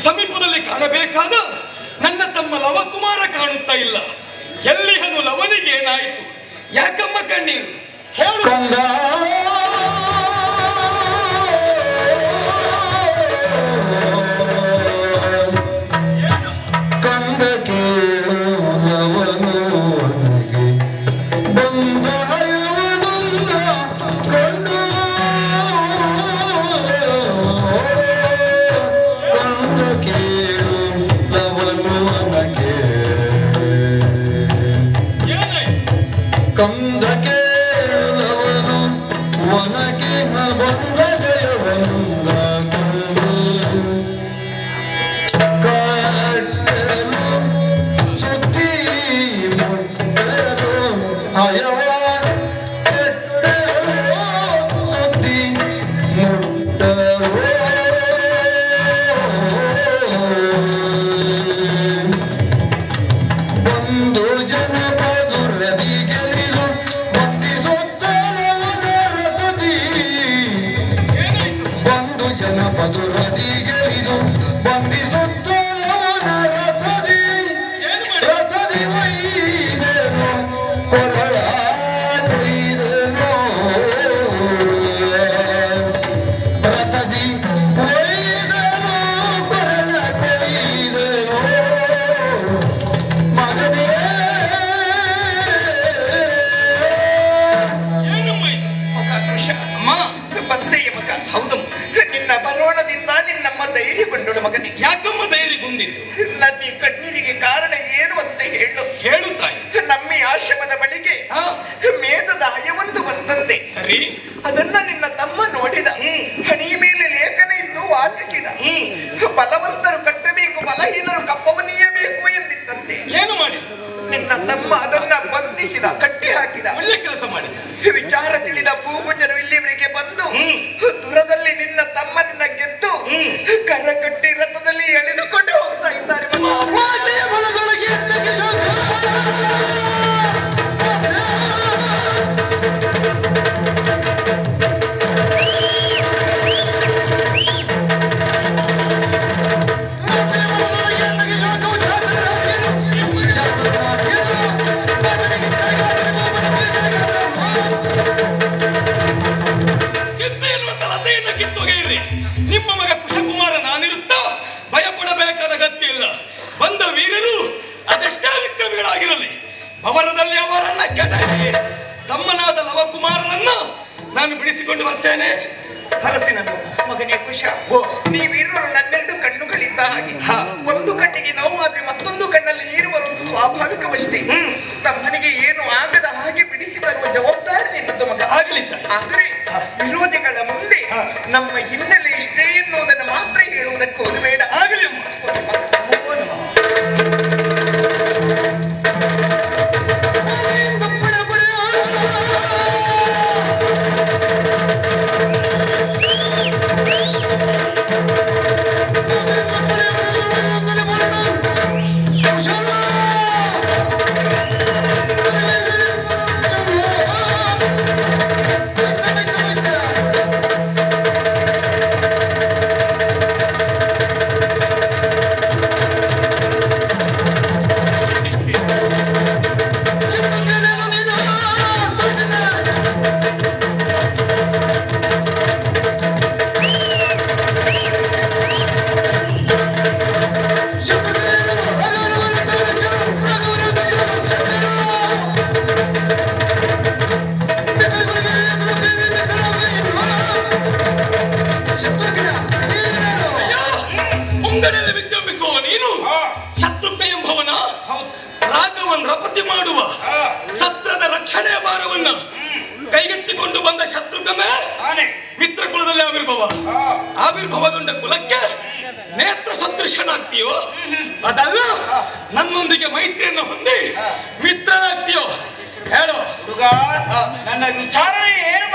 ಸಮೀಪದಲ್ಲಿ ಕಾಣಬೇಕಾದ ನನ್ನ ತಮ್ಮ ಲವಕುಮಾರ ಕಾಣುತ್ತಾ ಇಲ್ಲ. ಎಲ್ಲಿಹನು ಲವನಿಗೆ ಏನಾಯಿತು ಯಾಕಮ್ಮ ಕಣ್ಣೀರು? ಹೇಳು. ಕಂದ ಕೇಳುವವನು ಧೈರ್ಯಗೊಂಡಳು ಮಗನಿಗೆ ಯಾಕಮ್ಮ ಧೈರ್ಯಗೊಂಡಿದ್ದು? ನನ್ನ ಕಣ್ಣೀರಿಗೆ ಬಲವಂತರು ಕಟ್ಟಬೇಕು ಬಲಹೀನರು ಕಪ್ಪವನಿಯಬೇಕು ಎಂದಿದ್ದಂತೆ. ಏನು ಮಾಡಿದ? ನಿನ್ನ ತಮ್ಮ ಅದನ್ನ ಬಂಧಿಸಿದ ಕಟ್ಟಿ ಹಾಕಿದ ಒಳ್ಳೆ ಕೆಲಸ ಮಾಡಿದ. ವಿಚಾರ ತಿಳಿದ ಪೂಪೂಜರು ಇಲ್ಲಿವರಿಗೆ ಬಂದು ದೂರದಲ್ಲಿ ದುರದಲ್ಲಿ ನಿನ್ನ ತಮ್ಮನನ್ನ ಗೆದ್ದು ಕರ ಕಟ್ಟಿ ರಥದಲ್ಲಿ ಎಳೆದುಕೊಂಡು ಹೋಗ್ತಾ ಇದ್ದಾರೆ. ನಾನು ಬಿಡಿಸಿಕೊಂಡು ಬರ್ತೇನೆ. ಹರಸಿ ನನ್ನ ಮಗನೇ ಕುಶ ಓ. ನೀವಿರುವರು ನನ್ನೆರಡು ಕಣ್ಣುಗಳಿದ್ದ ಹಾಗೆ. ಒಂದು ಕಣ್ಣಿಗೆ ನೋವಾದ್ರೆ ಮತ್ತೊಂದು ಕಣ್ಣಲ್ಲಿ ನೀರು ಬರುವುದು ಸ್ವಾಭಾವಿಕವಷ್ಟೇ. ತಮ್ಮನಿಗೆ ಏನು ಆಗದ ಹಾಗೆ ಬಿಡಿಸಿ ಬರುವ ಜವಾಬ್ದಾರಿ ನಿನ್ನದು ಮಗ. ಆಗಲಿದ್ದ. ಆದರೆ ವಿರೋಧಿಗಳ ಮುಂದೆ ನಮ್ಮ ಹಿನ್ನೆಲೆ ಇಷ್ಟೇ ಎನ್ನುವುದನ್ನು ಮಾತ್ರ ಹೇಳುವುದಕ್ಕೆ ರಕ್ಷಣೆಯ ಭಾರವನ್ನ ಕೈಗೆತ್ತಿಕೊಂಡು ಬಂದ ಶತ್ರುಘ್ನ ಮಿತ್ರ ಕುಲದಲ್ಲಿ ಆವಿರ್ಭವ. ಆವಿರ್ಭವಗೊಂಡ ಕುಲಕ್ಕೆ ನೇತ್ರ ಸದೃಶನಾಗ್ತೀಯೋ? ಅದಲ್ಲ ನನ್ನೊಂದಿಗೆ ಮೈತ್ರಿಯನ್ನು ಹೊಂದಿ ಮಿತ್ರನಾಗ್ತೀಯೋ ಹೇಳೋ. ಹುಡುಗ ನನ್ನ ವಿಚಾರ ಏನು